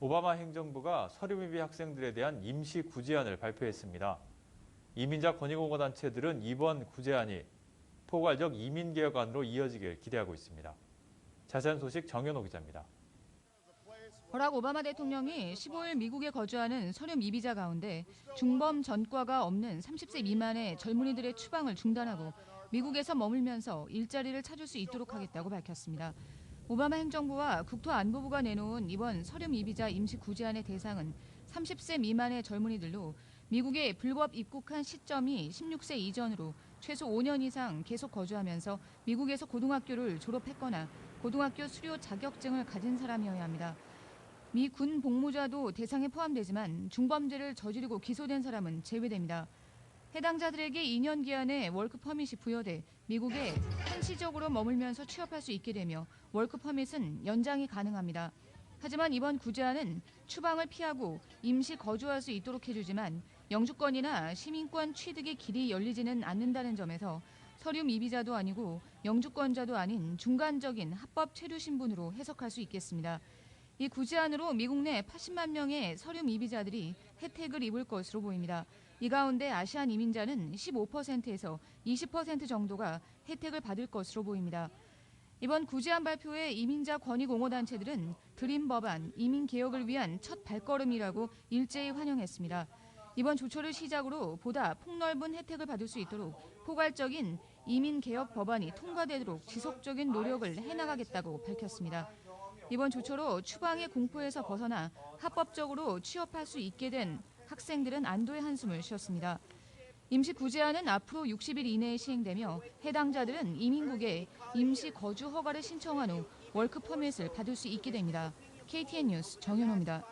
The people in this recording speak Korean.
오바마 행정부가 서류미비 학생들에 대한 임시 구제안을 발표했습니다. 이민자 권익옹호 단체들은 이번 구제안이 포괄적 이민개혁안으로 이어지길 기대하고 있습니다. 자세한 소식 정현호 기자입니다. 버락 오바마 대통령이 15일 미국에 거주하는 서류 미비자 가운데 중범 전과가 없는 30세 미만의 젊은이들의 추방을 중단하고 미국에서 머물면서 일자리를 찾을 수 있도록 하겠다고 밝혔습니다. 오바마 행정부와 국토안보부가 내놓은 이번 서류 미비자 임시 구제안의 대상은 30세 미만의 젊은이들로 미국에 불법 입국한 시점이 16세 이전으로 최소 5년 이상 계속 거주하면서 미국에서 고등학교를 졸업했거나 고등학교 수료 자격증을 가진 사람이어야 합니다. 미 군 복무자도 대상에 포함되지만 중범죄를 저지르고 기소된 사람은 제외됩니다. 해당자들에게 2년 기한의 월크 퍼밋이 부여돼 미국에 한시적으로 머물면서 취업할 수 있게 되며 월크 퍼밋은 연장이 가능합니다. 하지만 이번 구제안은 추방을 피하고 임시 거주할 수 있도록 해주지만 영주권이나 시민권 취득의 길이 열리지는 않는다는 점에서 서류 미비자도 아니고 영주권자도 아닌 중간적인 합법 체류 신분으로 해석할 수 있겠습니다. 이 구제안으로 미국 내 80만 명의 서류 미비자들이 혜택을 입을 것으로 보입니다. 이 가운데 아시안 이민자는 15%에서 20% 정도가 혜택을 받을 것으로 보입니다. 이번 구제안 발표에 이민자 권익옹호단체들은 드림 법안, 이민 개혁을 위한 첫 발걸음이라고 일제히 환영했습니다. 이번 조처를 시작으로 보다 폭넓은 혜택을 받을 수 있도록 포괄적인 이민 개혁 법안이 통과되도록 지속적인 노력을 해나가겠다고 밝혔습니다. 이번 조처로 추방의 공포에서 벗어나 합법적으로 취업할 수 있게 된 학생들은 안도의 한숨을 쉬었습니다. 임시 구제안은 앞으로 60일 이내에 시행되며 해당자들은 이민국에 임시 거주 허가를 신청한 후 월크 퍼밋을 받을 수 있게 됩니다. KTN 뉴스 정현호입니다.